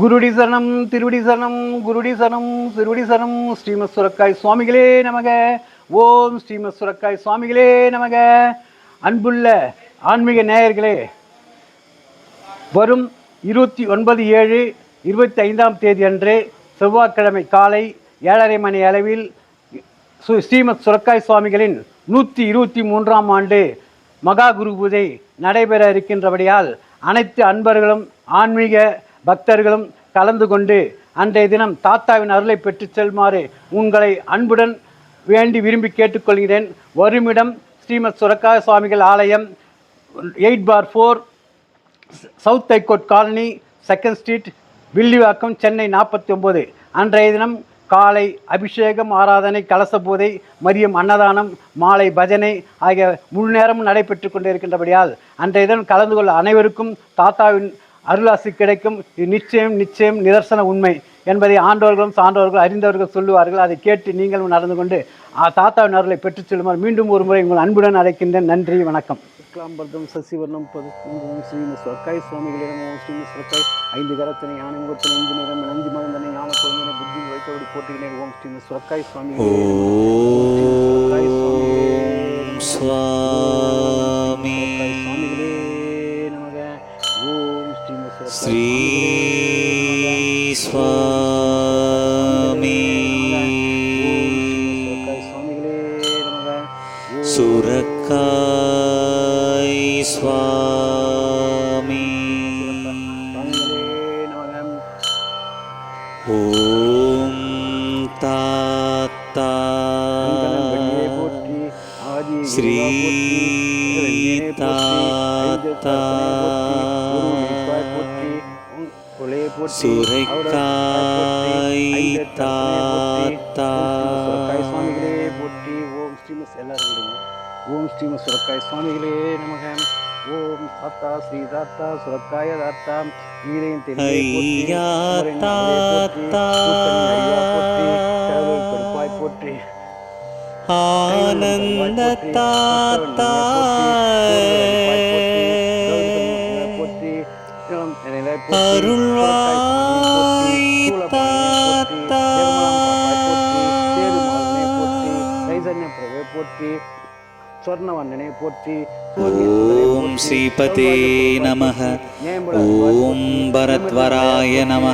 குருடி சரணம் திருவடி சரணம் குருடி சரணம் திருவடி சரணம் ஸ்ரீமத் சுரக்காய் சுவாமிகளே நமக. ஓம் ஸ்ரீமத் சுரக்காய் சுவாமிகளே நமக. அன்புள்ள ஆன்மீக நேயர்களே வரும் இருபத்தி ஒன்பது ஏழு இருபத்தி ஐந்தாம் தேதி அன்று செவ்வாய்க்கிழமை காலை ஏழரை மணி அளவில் ஸ்ரீமத் சுரக்காய் சுவாமிகளின் நூற்றி இருபத்தி மூன்றாம் ஆண்டு மகா குரு பூஜை நடைபெற இருக்கின்றபடியால் அனைத்து அன்பர்களும் ஆன்மீக பக்தர்களும் கலந்து கொண்டு அன்றைய தினம் தாத்தாவின் அருளை பெற்றுச் செல்மாறு உங்களை அன்புடன் வேண்டி விரும்பி கேட்டுக்கொள்கிறேன். வருமிடம் ஸ்ரீமத் சுரக்காய சுவாமிகள் ஆலயம் eight bar four south high court colony second street Villivakkam Chennai நாற்பத்தி ஒம்பது அன்றைய தினம் காலை அபிஷேகம் ஆராதனை கலச பூதை மதியம் அன்னதானம் மாலை பஜனை ஆகிய முழு நேரமும் நடைபெற்று கொண்டிருக்கின்றபடியால் அன்றைய தினம் கலந்து கொள்ள அனைவருக்கும் தாத்தாவின் அருளாசி கிடைக்கும். இது நிச்சயம் நிச்சயம் நிதர்சன உண்மை என்பதை ஆண்டவர்களும் சான்றோர்களும் அறிந்தவர்கள் சொல்லுவார்கள். அதை கேட்டு நீங்களும் நடந்து கொண்டு ஆ, தாத்தாவின் அருளை பெற்றுச் செல்லுமாறு மீண்டும் ஒரு முறை உங்கள் அன்புடன் அழைக்கின்றேன். நன்றி வணக்கம். சுக்லாம்பர்தம் சசிவர்ணம் பதும் ஸ்ரீம சொர்க்காய் சுவாமிகளிடம் ஓம் ஸ்ரீம சொர்க்காய் ஐந்து கரத்தினை யானை முகத்தினை இந்து நிறம் நஞ்சு மகந்தனை ஞான குழந்தைனை புத்தி வைத்தபடி போட்டுகிறேன் ஓம் ஸ்ரீம சொர்க்காய் சுவாமி ஓம் சுவாமி श्रीस्वामि। सुरक स्वामी। ॐता श्रीता சுரக்காய் தாத்தா சுரைக்காய் போற்றி ஓம் ஸ்ரீமஸ் எல்லாரும் விடுங்க ஓம் ஸ்ரீம சுரக்காய் சுவாமிகளே நமக ஓம் தாத்தா. ஸ்ரீ தாத்தா சுரக்காய தாத்தா நீரையும் தாத்தா போற்றி. ஆனந்த தாத்தா அருள்வாய் தாத்தா போற்றி சொர்ணவண்ணனை போற்றி ஓம் ஸ்ரீபதே நம ஓம் பரத்வராய நம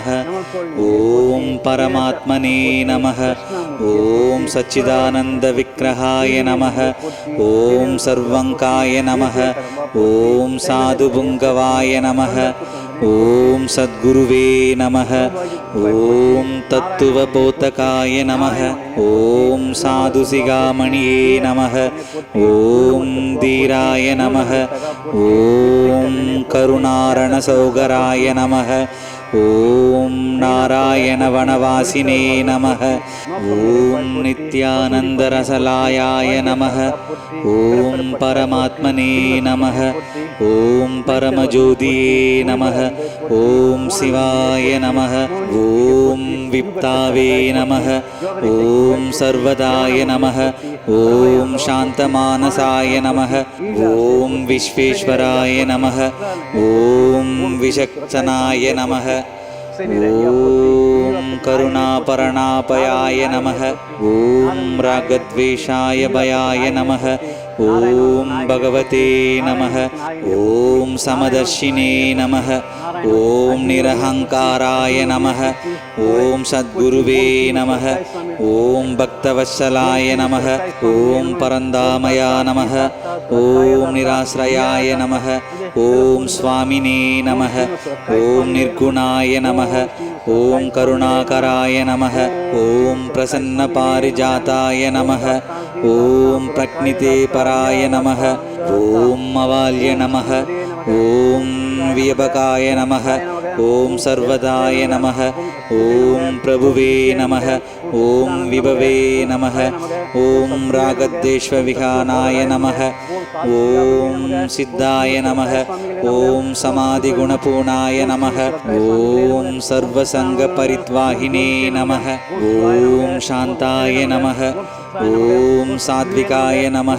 ஓம் பரமாத்மனே நம ஓம் சச்சிதானந்த விக்கிரகாய நம ஓம் சர்வங்காய நம ஓம் சாதுபுங்கவாய நம ஓம் சத்குருவே நம ஓம் தத்துவ போத்தகாய நம ஓம் சாது சிகாமணியே நம ஓம் தீராய நம ஓம் கருணாரண சௌகராய நமः ஓம் நாராயணவனவாசினே நமः ஓம் நித்யானந்தரசலாயாய நமः ஓம் பரமாத்மனே நமः ஓம் பரமஜோதியே நமः ஓம் சிவாய நமः ஓம் விப்தாவே நமः ஓம் சர்வதாய நமः ஓம் சாந்தமானசாய நமः ஓம் விஸ்வேஸ்வராய நமः ஓம் விஷக்சனாய நமः ஓம் கருணாபரணாபயாய நம ஓம் ராகத்வேஷாய பயாய நம ஓம் பகவதே நம ஓம் சமதர்ஷினே நம ஓம் நிரஹங்காராய நமः ஓம் சத்குருவே நமः ஓம் பக்தவத்சலாய நமः ஓம் பரந்தாமயா நமः ஓம் நிராஸ்ரயாய நமः ஓம் சுவாமினே நமः ஓம் நிர்குணாய நமः ஓம் கருணாகராய நமः ஓம் பிரசன்னபாரிஜாதாய நமः ஓம் பிரக்னிதே பராய நமः ஓம் அவால்ய நமः ஓம் வியபகாய நம ஓம் சர்வதாய நம ஓம் பிரபுவே நம ஓம் விபவே நம ஓம் ராகத்வேஷ்வவிகானாய நம ஓம் சித்தாய நம ஓம் சமாதிகுணபூர்ணாய நம ஓம் சர்வசங்க பரித்வாகினே நம ஓம் சாந்தாய நம ஓம் சாத்விகாய நம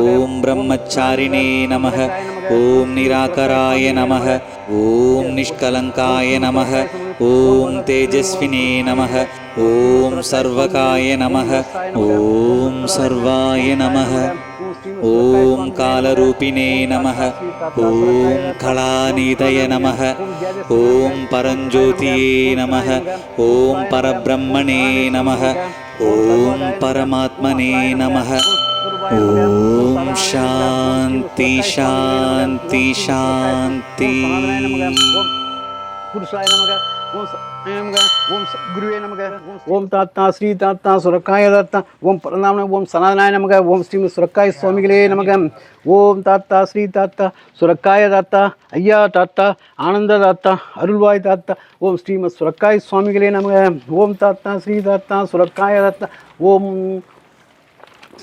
ஓம் பிரம்மச்சாரிணே நம ॐ निराकराय नमः ॐ निष्कलङ्काय नमः ॐ तेजस्विने नमः ॐ सर्वकाय नमः ॐ सर्वाय नमः ॐ कालरूपिणे नमः ॐ कलानिधय नमः ॐ परञ्ज्योतिये नमः ॐ परब्रह्मणे नमः ॐ परमात्मने नमः ॐ சாந்தி சாந்தி சாந்தி. புருஷாய நமக ஓம் தாத்தா ஸ்ரீ தாத்தா சுரக்காய தாத்தா ஓம் பரந்தாமன ஓம் சனாதனாய நமக ஓம் ஸ்ரீ சுரக்காய சுவாமிகளே நமக. ஓம் தாத்தா ஸ்ரீ தாத்தா சுரக்காய தாத்தா ஐயா தாத்தா ஆனந்த தாத்தா அருள்வாய் தாத்தா ஓம் ஸ்ரீமத் சுரக்காய சுவாமிகளே நமக. ஓம் தாத்தா ஸ்ரீ தாத்தா சுரக்காய தாத்தா ஓம்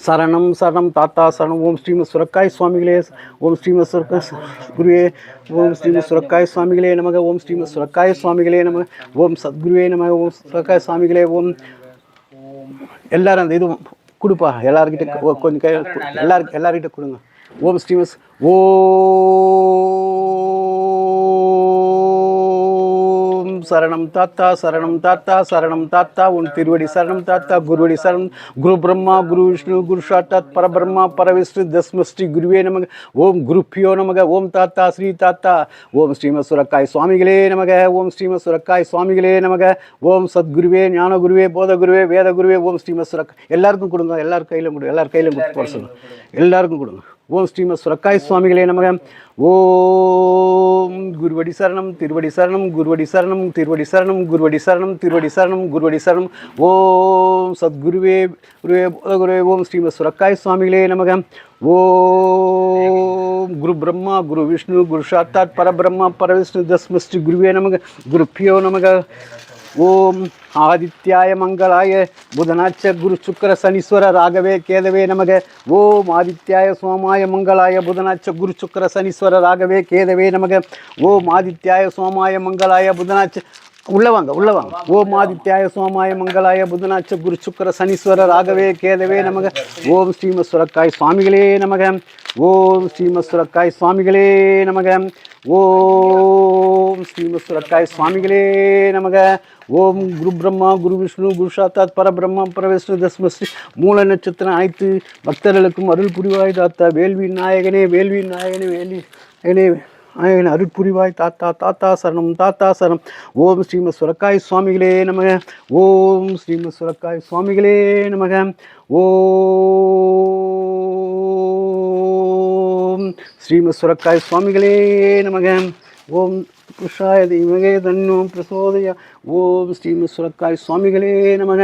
சரணம் சரணம் தாத்தா சரணம். ஓம் ஸ்ரீமத் சுரக்காய் சுவாமிகளே. ஓம் ஸ்ரீமத் சுரக்காய் குருவே ஓம் ஸ்ரீமத் சுரக்காய் சுவாமிகளே நமக. ஓம் ஸ்ரீமத் சுரக்காய் சுவாமிகளே நமக. ஓம் சத்குருவே நமக. ஓம் சுரக்காய் சுவாமிகளே. ஓம் எல்லாரும் அந்த இதுவும் கொடுப்பா. எல்லாருக்கிட்ட கொஞ்சம் கை எல்லாருக்கு எல்லாருக்கிட்ட கொடுங்க. ஓம் ஸ்ரீமஸ் ஓ சரணம் தாத்தா சரணம் தாத்தா சரணம் தாத்தா உன் திருவடி சரணம் தாத்தா குருவடி சரணம். குரு பிரம்மா குரு விஷ்ணு குரு சாட்டாத் பரபிரம்மா பரவிஷ்ணு தஸ்மஸ்ரீ குருவே நமக. ஓம் குருப்பியோ நமக. ஓம் தாத்தா ஸ்ரீ தாத்தா. ஓம் ஸ்ரீமத் சுரக்காய் சுவாமிகளே நமக. ஓம் ஸ்ரீமத் சுரக்காய் சுவாமிகளே நமக. ஓம் சத்குருவே ஞான குருவே போத குருவே வேத குருவே ஓம் ஸ்ரீமத் சுரக்காய் எல்லாருக்கும் கொடுங்க. எல்லார் கையிலும் கொடு. எல்லார் கையிலும் கொடுத்து போட சொல்லுங்க. எல்லாருக்கும் கொடுங்க. ஓம் ஸ்ரீம சுரக்காய் சுவாமிகளே நமக. ஓம் குருவடி சரணம் திருவடி சரணம் குருவடி சரணம் திருவடி சரணம் குருவடி சரணம் திருவடி சரணம் குருவடி சரணம். ஓம் சத்குருவே குருவே குருவே ஓம் ஸ்ரீம சுரக்காய் சுவாமிகளே நமக. ஓம் குரு பிரம்மா குரு விஷ்ணு குரு சாத்தாத் பரபிரம்மா பரவிஷ்ணு தஸ்மஸ்ரீ குருவே நமக குருப்பியோ நமக. ஓம் ஆதித்யாய மங்களாய புதனாச்ச குரு சுக்கர சனீஸ்வர ராகவே கேதவே நமக. ஓம் ஆதித்யாய சோமாய மங்களாய புதனாச்ச குரு சுக்கர சனீஸ்வர ராகவே கேதவே நமக. ஓம் ஆதித்யாய சோமாய மங்களாய புதனாச்ச உள்ள வாங்க உள்ள வாங்க. ஓம் ஆதித்யாய சோமாய மங்களாய புதனாச்ச குரு சுக்கர சனீஸ்வர ராகவே கேதவே நமக. ஓம் ஸ்ரீமத் சுரக்காய் சுவாமிகளே நமக. ஓம் ஸ்ரீமத் சுரக்காய் சுவாமிகளே நமக. ஓம் ஸ்ரீமத் சுரக்காய் சுவாமிகளே நமக. ஓம் குரு பிரம்மா குரு விஷ்ணு குரு சாத்தாத் பரபிரம்மா பரவிஷ்ணு தஸ்மஸ்ரீ மூல நட்சத்திரம் அனைத்து பக்தர்களுக்கும் அருள் புரிவாய் தாத்தா வேள்வி நாயகனே வேள்வி நாயகனே வேள்வி நாயகனே நாயகனே அருள் புரிவாய் தாத்தா தாத்தா சரணம் தாத்தா சரணம். ஓம் ஸ்ரீமத் சுரக்காய் சுவாமிகளே நமக. ஓம் ஸ்ரீமத் சுரக்காய் சுவாமிகளே நமக. ஓம் ஸ்ரீமத் சுரக்காய் சுவாமிகளே நமக. ஓம் புருஷாய தீமகே தன்னோ பிரசோதய ஓம் ஸ்ரீமத் சுரக்காய் சுவாமிகளே நமக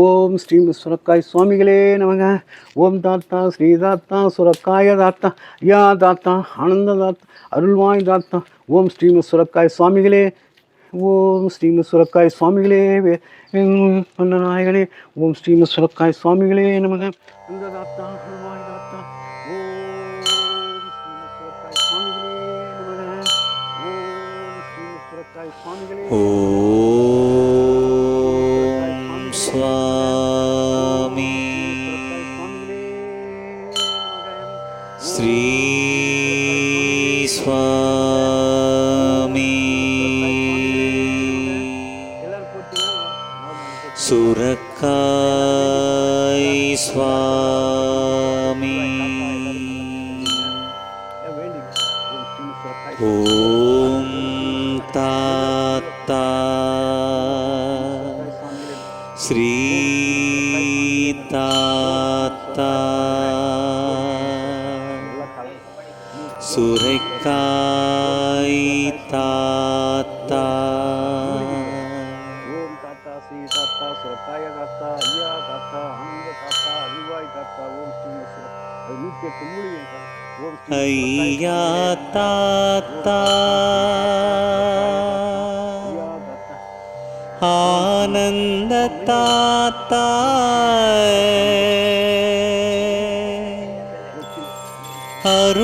ஓம் ஸ்ரீமத் சுரக்காய் சுவாமிகளே நமக ஓம் தாத்தா ஸ்ரீ தாத்தா சுரக்காய தாத்தா யா தாத்தா ஆனந்த தாத்தா அருள்வாய் தாத்தா ஓம் ஸ்ரீமத் சுரக்காய் சுவாமிகளே ஓம் ஸ்ரீமத் சுரக்காய் சுவாமிகளே பண்ணநாயகனே ஓம் ஸ்ரீமத் சுரக்காய் சுவாமிகளே நமக அந்த தாத்தா ஸ்ரீமத் தாத்தா ஸ்ரீ தாத்தா சுரக்காய தாத்தா ஐயா தாத்தா ஆனந்த தாத்தா அறிவாய் தாத்தா ஓம் ஸ்ரீ அது நூற்றி எட்டு மூலிகை ஓம் ஸ்ரீ ஐயா தாத்தா ஐயா தாத்தா ஆனந்த தாத்தா அருள்வாய்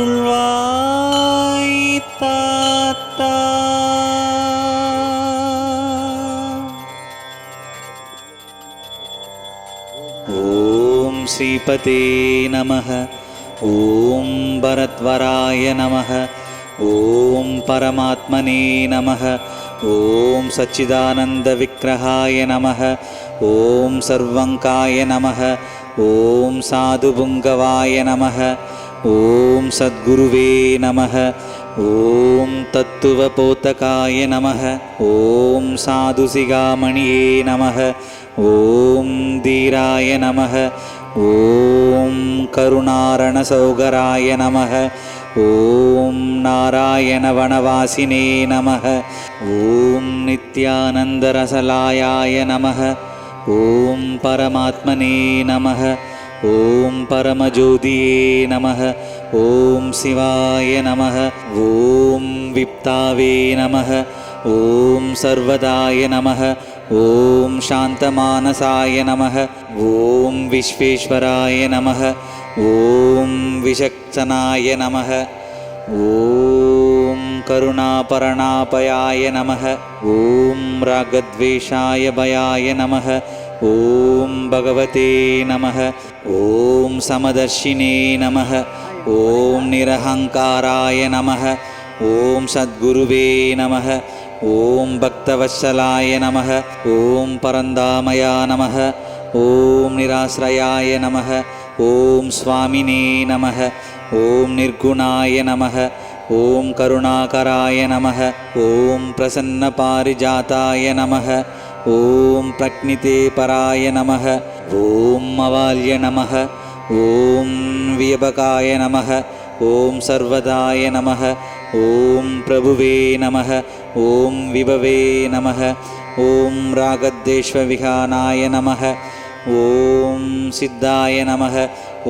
ॐ श्रीपते नमः ॐ भरद्वराय नमः ॐ परमात्मने नमः ॐ सच्चिदानन्दविग्रहाय नमः ॐ सर्वङ्काय नमः ॐ साधुपुङ्गवाय नमः ॐ सद्गुरुवे नमः ॐ तत्त्वपोतकाय नमः ॐ साधुसिगामणिये नमः ॐ धीराय नमः ஓம் கருணாரணசௌகராய நமக. ஓம் நாராயணவனவாசினே நமக. ஓம் நித்யானந்தரசலாயாய நமக. ஓம் பரமாத்மனே நமக. ஓம் பரமஜோதியே நமக. ஓம் சிவாய நமக. ஓம் விப்தாவே நமக. ஓம் சர்வதாய நமக. ॐ शान्तमानसाय नमः ॐ विश्वेश्वराय नमः ॐ विचक्षणाय नमः ॐ करुणापरणापयाय नमः ॐ रागद्वेषाय भयाय नमः ॐ भगवते नमः ॐ समदर्शिने नमः ॐ निरहङ्काराय नमः ॐ सद्गुरुवे नमः ஓம் பக்தவத்சலாய நமக ஓம் பரந்தாமயா நமக ஓம் நிராசிரயாய நமக ஓம் சுவாமினே நமக ஓம் நிர்குணாய நமக ஓம் கருணாகராய நமக ஓம் பிரசன்ன பாரிஜாத்தாய நமக ஓம் பிரக்னிதே பராய நமக ஓம் அவால்ய நமக ஓம் வியபகாய நமக ஓம் சர்வதாய நமக ॐ प्रभुवे नमः ॐ विभवे नमः ॐ रागद्वेष्वविहानाय नमः ॐ सिद्धाय नमः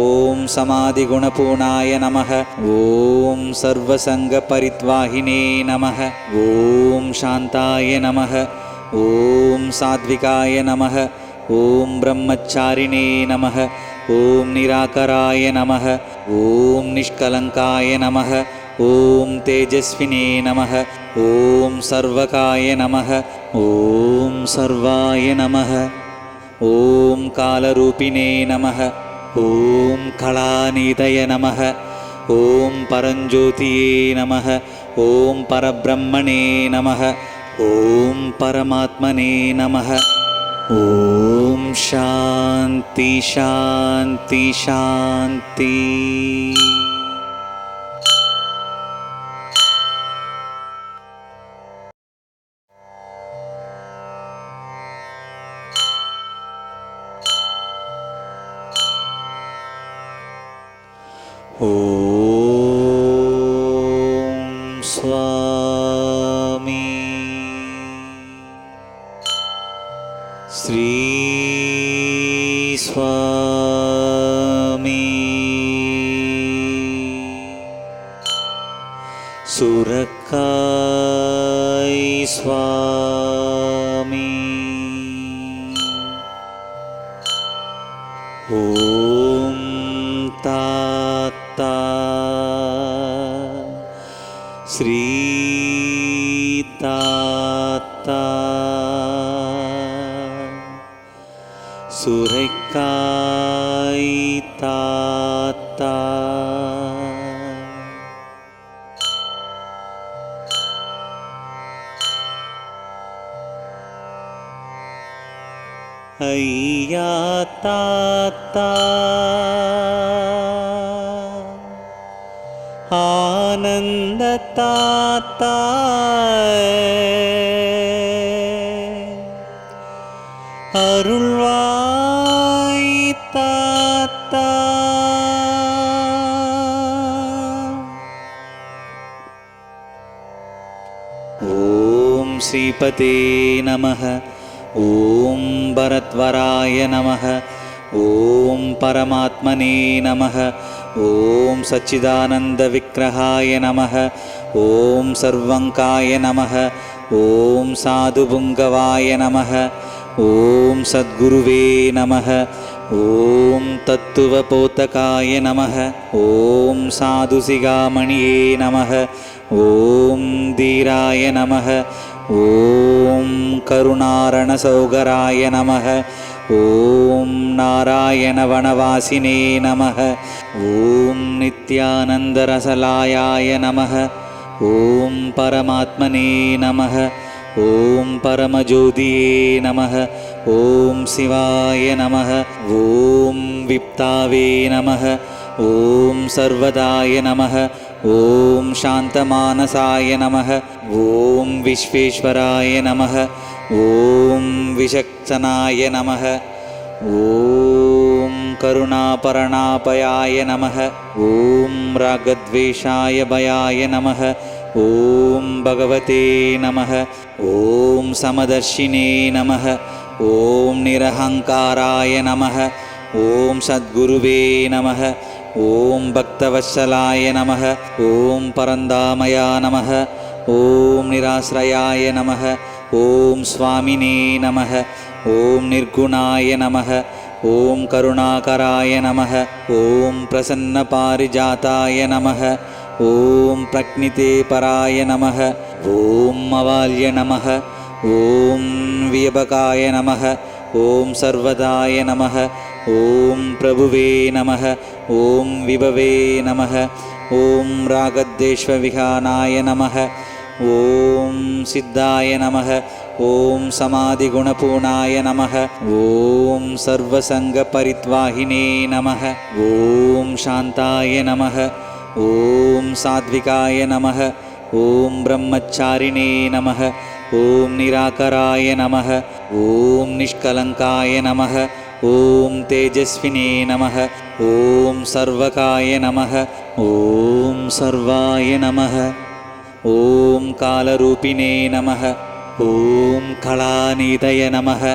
ॐ समाधिगुणपूर्णाय नमः ॐ सर्वसङ्गपरित्वाहिने नमः ॐ शान्ताय नमः ॐ सात्विकाय नमः ॐ ब्रह्मचारिणे नमः ॐ निराकराय नमः ॐ निष्कलङ्काय नमः ॐ तेजस्विने नमः ॐ सर्वकाय नमः ॐ सर्वाय नमः ॐ कालरूपिणे नमः ॐ कलानीतय नमः ॐ परञ्ज्योतिये नमः ॐ परब्रह्मणे नमः ॐ परमात्मने नमः। ॐ शान्ति शान्ति शान्ति सुरैकायि ताता। अय्या ताता। आनन्दताता श्रीपते नमः। ॐ भरद्वराय नमः। ॐ परमात्मने नमः। ॐ सच्चिदानन्दविग्रहाय नमः। ॐ सर्वङ्काय नमः। ॐ साधुपुङ्गवाय नमः। ॐ सद्गुरुवे नमः। ॐ तत्त्वपोतकाय नमः। ॐ साधुसिगामणिये नमः। ॐ धीराय नमः ஓம் கருணாரணசௌகராய நமக. ஓம் நாராயணவனவாசினே நமக. ஓம் நித்யானந்தரசலாயாய நமக. ஓம் பரமாத்மனே நமக. ஓம் பரமஜோதியே நமக. ஓம் சிவாய நமக. ஓம் விப்தாவே நமக. ஓம் சர்வதாய நமக. ॐ शान्तमानसाय नमः ॐ विश्वेश्वराय नमः ॐ विचक्षणाय नमः ॐ करुणापरणापयाय नमः ॐ रागद्वेषाय भयाय नमः ॐ भगवते नमः ॐ समदर्शिने नमः ॐ निरहङ्काराय नमः ॐ सद्गुरुवे नमः ஓம் பக்தவத்சலாய நம ஓம் பரந்தாமயா நம ஓம் நிராசிரயாய நம ஓம் சுவாமினே நம ஓம் நிர்குணாய நம ஓம் கருணாகராய நம ஓம் பிரசன்ன பாரிஜாத்தாய நம ஓம் பிரக்னிதே பராய நம ஓம் அவால்ய நம ஓம் வியபகாய நம ஓம் சர்வதாய நம ॐ प्रभुवे नमः ॐ विभवे नमः ॐ रागद्वेष्वविहानाय नमः ॐ सिद्धाय नमः ॐ समाधिगुणपूर्णाय नमः ॐ सर्वसङ्गपरित्वाहिने नमः ॐ शान्ताय नमः ॐ सात्विकाय नमः ॐ ब्रह्मचारिणे नमः ॐ निराकराय नमः ॐ निष्कलङ्काय नमः ॐ तेजस्विने नमः ॐ सर्वकाय नमः ॐ सर्वाय नमः ॐ कालरूपिणे नमः ॐ कलानिधय नमः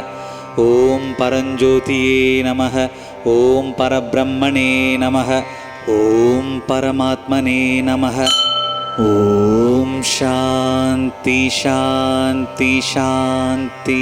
ॐ परञ्ज्योतिये नमः ॐ परब्रह्मणे नमः ॐ परमात्मने नमः। ॐ शान्ति शान्ति शान्ति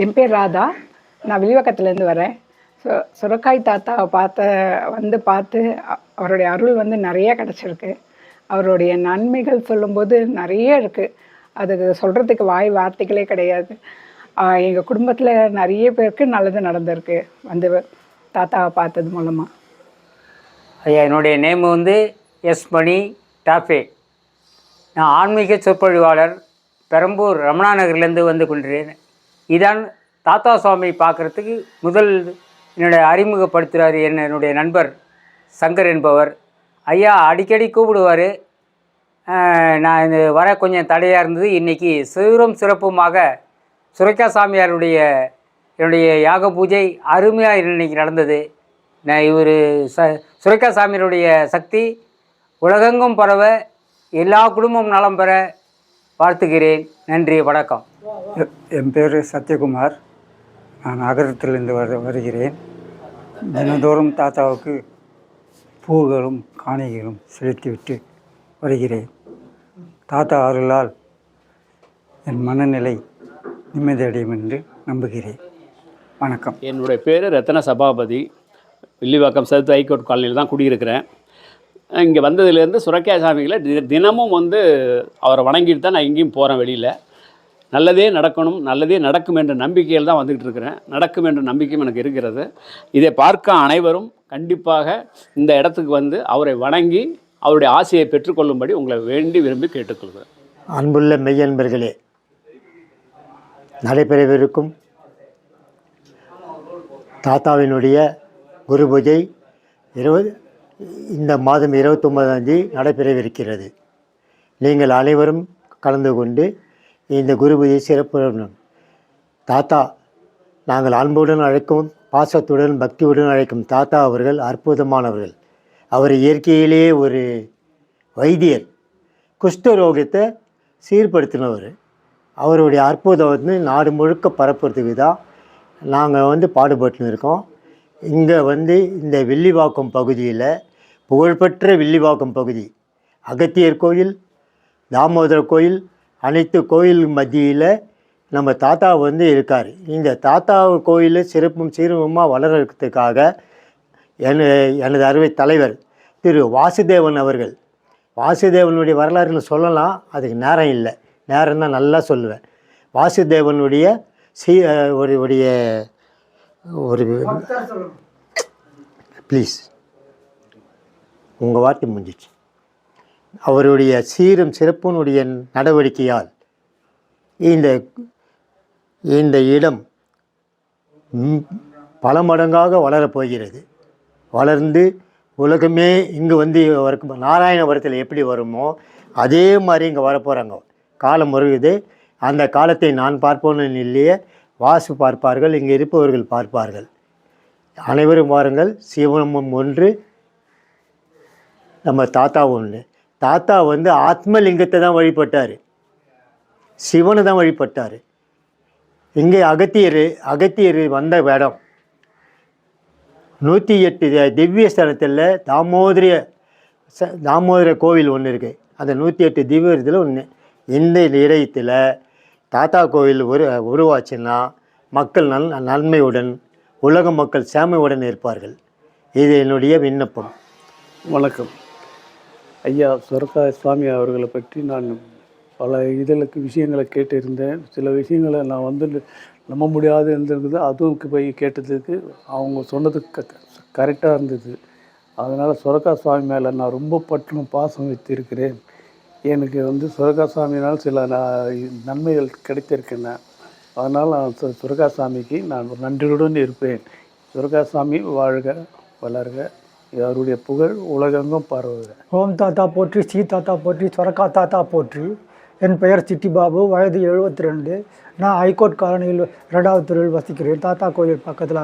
என் பேர் ராதா. நான் வில்லிவாக்கத்துலேருந்து வரேன். சு சுரக்காய் தாத்தாவை பார்த்த வந்து பார்த்து அவருடைய அருள் வந்து நிறைய கிடச்சிருக்கு. அவருடைய நன்மைகள் சொல்லும்போது நிறைய இருக்குது அதுக்கு சொல்கிறதுக்கு வாய் வார்த்தைகளே கிடையாது. எங்கள் குடும்பத்தில் நிறைய பேருக்கு நல்லது நடந்திருக்கு. வந்து தாத்தாவை பார்த்தது மூலமாக ஐயா என்னுடைய நேம் வந்து எஸ் மணி டாஃபே. நான் ஆன்மீக சொற்பொழிவாளர் பெரம்பூர் ரமணா நகர்லேருந்து வந்து கொண்டிருக்கிறேன். இதான் தாத்தா சுவாமி பார்க்குறதுக்கு முதல் என்னுடைய அறிமுகப்படுத்துகிறார் என்னுடைய நண்பர் சங்கர் என்பவர். ஐயா அடிக்கடி கூப்பிடுவார். நான் இது வர கொஞ்சம் தடையாக இருந்தது. இன்றைக்கி சீரும் சிறப்புமாக சுரக்கா சாமியாருடைய என்னுடைய யாக பூஜை அருமையாக இன்னைக்கு நடந்தது. நான் இவர் ச சுரக்கா சாமியாருடைய சக்தி உலகெங்கும் பரவ எல்லா குடும்பம் நலம் பெற வாழ்த்துகிறேன். நன்றி வணக்கம். என் பேர் சத்யகுமார். நான் நகரத்திலிருந்து வர வருகிறேன். தினந்தோறும் தாத்தாவுக்கு பூகளும் காணிகளும் செலுத்திவிட்டு வருகிறேன். தாத்தா அருளால் என் மனநிலை நிம்மதியடையும் என்று நம்புகிறேன். வணக்கம். என்னுடைய பேர் ரத்ன சபாபதி. வில்லிவாக்கம் சதுர்த்து ஹைகோர்ட் காலனியில் தான் குடியிருக்கிறேன். இங்கே வந்ததுலேருந்து சுரக்கியா சாமிகளை தி- தினமும் வந்து அவரை வணங்கிட்டு தான் நான் எங்கேயும் போகிறேன் வெளியில். நல்லதே நடக்கணும் நல்லதே நடக்கும் என்ற நம்பிக்கையில் தான் வந்துக்கிட்டு இருக்கிறேன். நடக்கும் என்ற நம்பிக்கையும் எனக்கு இருக்கிறது. இதை பார்க்க அனைவரும் கண்டிப்பாக இந்த இடத்துக்கு வந்து அவரை வணங்கி அவருடைய ஆசையை பெற்றுக்கொள்ளும்படி உங்களை வேண்டி விரும்பி கேட்டுக்கொள்கிறேன். அன்புள்ள மெய்யன்பர்களே நடைபெறவிருக்கும் தாத்தாவினுடைய குரு பூஜை இருபது இந்த மாதம் இருபத்தொம்பதாம் தேதி நடைபெறவிருக்கிறது. நீங்கள் அனைவரும் கலந்து கொண்டு இந்த குரு பூஜை சிறப்பு தாத்தா நாங்கள் அன்புடன் அழைக்கும் பாசத்துடன் பக்தியுடன் அழைக்கும் தாத்தா அவர்கள் அற்புதமானவர்கள். அவர் இயற்கையிலேயே ஒரு வைத்தியர் குஷ்டரோகத்தை சீர்படுத்தினவர். அவருடைய அற்புதம் வந்து நாடு முழுக்க பரப்புறதுக்கு தான் நாங்கள் வந்து பாடுபட்டுன்னு இருக்கோம் இங்கே வந்து இந்த வில்லிவாக்கம் பகுதியில் புகழ்பெற்ற வில்லிவாக்கம் பகுதி அகத்தியர் கோயில் தாமோதர கோயில் அனைத்து கோயில் மத்தியில் நம்ம தாத்தா வந்து இருக்கார். இந்த தாத்தா கோயில் சிறப்பும் சீரமுமாக வளர்கிறதுக்காக என எனது அறுவை தலைவர் திரு வாசுதேவன் அவர்கள். வாசுதேவனுடைய வரலாறுன்னு சொல்லலாம் அதுக்கு நேரம் இல்லை. நேரம் தான் நல்லா சொல்லுவேன். வாசுதேவனுடைய சீ ஒரு உடைய ஒரு ப்ளீஸ். உங்கள் வார்த்தை முடிஞ்சிச்சு. அவருடைய சீரும் சிறப்பினுடைய நடவடிக்கையால் இந்த இந்த இடம் பல மடங்காக வளரப்போகிறது வளர்ந்து உலகமே இங்கே வந்து வரைக்கும் நாராயணபுரத்தில் எப்படி வருமோ அதே மாதிரி இங்கே வரப்போகிறாங்க காலம் வருகுது. அந்த காலத்தை நான் பார்ப்போன்னு இல்லையே வாசு பார்ப்பார்கள் இங்கே இருப்பவர்கள் பார்ப்பார்கள். அனைவரும் வாருங்கள். சிவனமும் ஒன்று நம்ம தாத்தா ஒன்று. தாத்தா வந்து ஆத்மலிங்கத்தை தான் வழிபட்டார். சிவனை தான் வழிபட்டார். இங்கே அகத்தியர் அகத்தியர் வந்த இடம். நூற்றி எட்டு திவ்ய ஸ்தலத்தில் தாமோதரிய ச தாமோதர கோவில் ஒன்று இருக்குது அந்த நூற்றி எட்டு திவ்யத்தில் ஒன்று இந்த நிலையத்தில் தாத்தா கோவில் உரு உருவாச்சுன்னா மக்கள் நல் நன்மையுடன் உலக மக்கள் சேமையுடன் இருப்பார்கள். இது என்னுடைய விண்ணப்பம். வணக்கம். ஐயா சொரக்காய சுவாமி அவர்களை பற்றி நான் பல இதழுக்கு விஷயங்களை கேட்டிருந்தேன். சில விஷயங்களை நான் வந்து நம்ப முடியாது இருந்திருக்குது அதுவும் போய் கேட்டதுக்கு அவங்க சொன்னது க கரெக்டாக இருந்தது. அதனால் சுரக்கா சுவாமி மேலே நான் ரொம்ப பற்றும் பாசம் வைத்திருக்கிறேன். எனக்கு வந்து சுரக்கா சுவாமினால் சில நன்மைகள் கிடைத்திருக்கின்றன. அதனால் நான் சுரக்கா சாமிக்கு நான் நன்றியுடன் இருப்பேன். சுரக்கா சாமி வாழ்க வளர்க. அவருடைய புகழ் உலகெங்கும் பரவுக ஓம் தாத்தா போற்றி ஸ்ரீ தாத்தா போற்றி சொரக்கா தாத்தா போற்றி. என் பெயர் சிட்டிபாபு வயது எழுபத்தி ரெண்டு நான் ஹைகோர்ட் காலனியில் இரண்டாவது தெருவில் வசிக்கிறேன். தாத்தா கோயில் பக்கத்தில்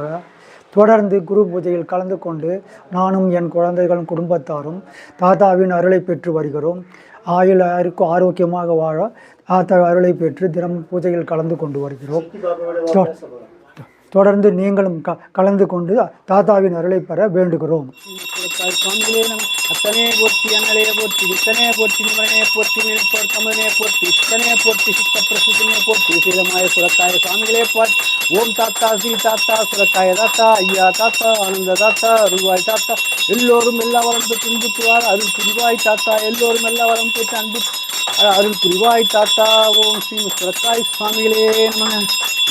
தொடர்ந்து குரு பூஜையில் கலந்து கொண்டு நானும் என் குழந்தைகளும் குடும்பத்தாரும் தாத்தாவின் அருளை பெற்று வருகிறோம். ஆயுள் யாருக்கும் ஆரோக்கியமாக வாழ தாத்தா அருளை பெற்று தினமும் பூஜையில் கலந்து கொண்டு வருகிறோம். தொ- தொடர்ந்து நீங்களும் க கலந்து கொண்டு தாத்தாவின் அருளை பெற வேண்டுகிறோம். சுவாமிகளே நம அத்தனே போற்றி அண்ணலையே போற்றி வித்தனே போற்றி நிமலனே போற்றி நிற்போர் கமலனே போற்றி சித்தனே போற்றி சித்த பிரசுத்தனே போற்றி சீலமாய சுரக்காய சுவாமிகளே பாட் ஓம் தாத்தா ஸ்ரீ தாத்தா சுரக்காய தாத்தா ஐயா தாத்தா ஆனந்த தாத்தா அருள்வாய் தாத்தா எல்லோரும் எல்லா வரம் பெற்று இன்புற்றுவார் அருள் புரிவாய் தாத்தா எல்லோரும் எல்லா வரம் பெற்று அன்பு அருள் புரிவாய் தாத்தா ஓம் ஸ்ரீ சுரக்காய் சுவாமிகளே நமக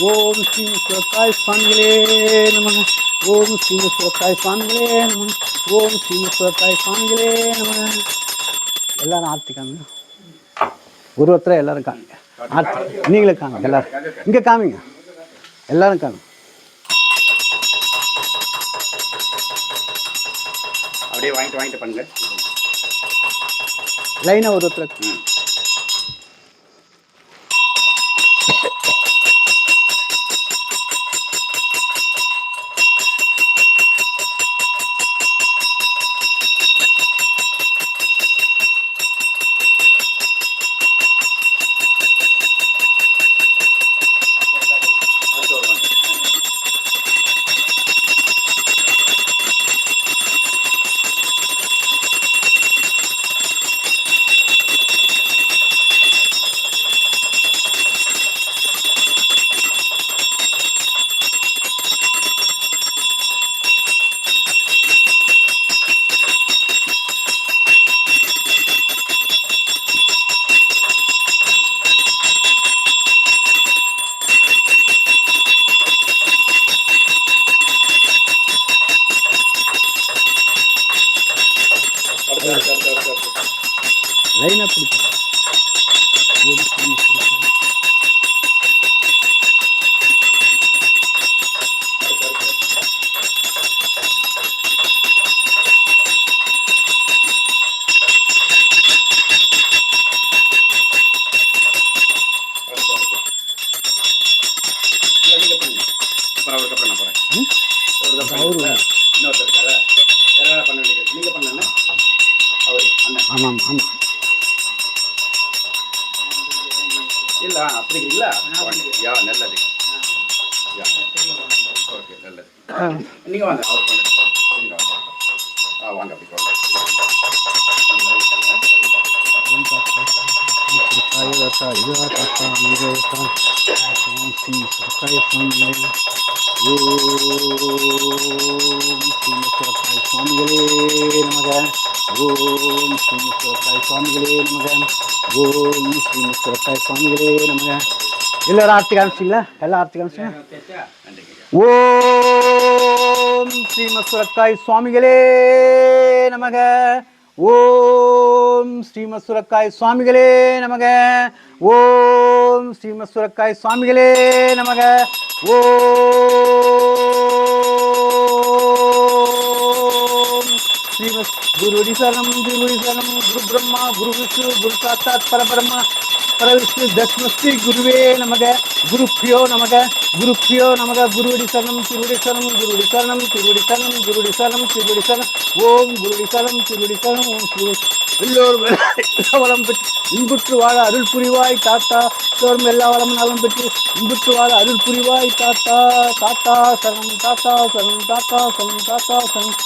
ஓம் ஸ்ரீ சுரக்காய் சுவாமிகளே நமக ஓம் ஸ்ரீ சுரக்காய் சுவாமிகளே நமக ஓம் ஸ்ரீ சுரக்காய் சுவாமிகளே நமக எல்லாரும் ஆர்த்தி காமிங்க குருவத்தில் எல்லாரும் காமிங்க. ஆர்த்தி நீங்களே காமிங்க எல்லாரும். இங்கே காமிங்க. எல்லாரும் காமிங்க அப்படியே வாங்கிட்டு வாங்கிட்டு பண்ணுங்க. லைனாக ஒரு ஒருத்தர் இன்னொருத்தர் இருக்காரா வேற யாராவது பண்ண வேண்டியது நீங்கள் பண்ணலன்னா அவர் அண்ணன் ஆமாம் ஆமாம். இல்ல அப்படி இல்ல. யா நல்லது. யா. ஓகே நல்லது. நீங்க வாங்க அவர் பண்ணுங்க நீங்க வாங்க ஆ வாங்க அப்படி தாத்தா இது தாத்தா சுவாமிகளே சுவாமிகளே நமக ஓம் ஸ்ரீ சுவாமிகளே நமக. ஓம் ஸ்ரீ சுவாமிகளே நமக. எல்லாரும் ஆர்த்தி காமிச்சிங்களா எல்லாம் ஆர்த்தி காமிச்சிங்களா ஓம் ஸ்ரீமஸ்வரத்தாய் சுவாமிகளே நமக ஓம் ஸ்ரீமஸ்வரக்காய் சுவாமிகளே நமக ஓம் ஸ்ரீமஸ்வரக்காய் சுவாமிகளே நமக. ஓம் ஸ்ரீமத் குருடி சரணம் குருடி சரணம் குரு பிரம்மா குரு விஷ்ணு குரு சாட்சாத் பரபிரம்மா பரவிஷ்ணு தஸ்மஸ்ரீ குருவே நமக குருப்பியோ நமக குருப்பியோ நமக குருவடி சரணம் திருவடி சரணம் குருவடி சரணம் திருவடி சரணம் குருவடி சரணம் திருவடி சரணம் ஓம் குருவடி சரணம் திருவடி சரணம் ஓம் குரு. எல்லோரும் வளம் பெற்று இன்புற்று வாழ அருள் புரிவாய் தாத்தா. எல்லோரும் எல்லா வளமும் நலம் பெற்று இன்புற்று வாழ அருள் புரிவாய் தாத்தா. தாத்தா சரணம் தாத்தா சரணம் தாத்தா சரணம் தாத்தா சரணம்.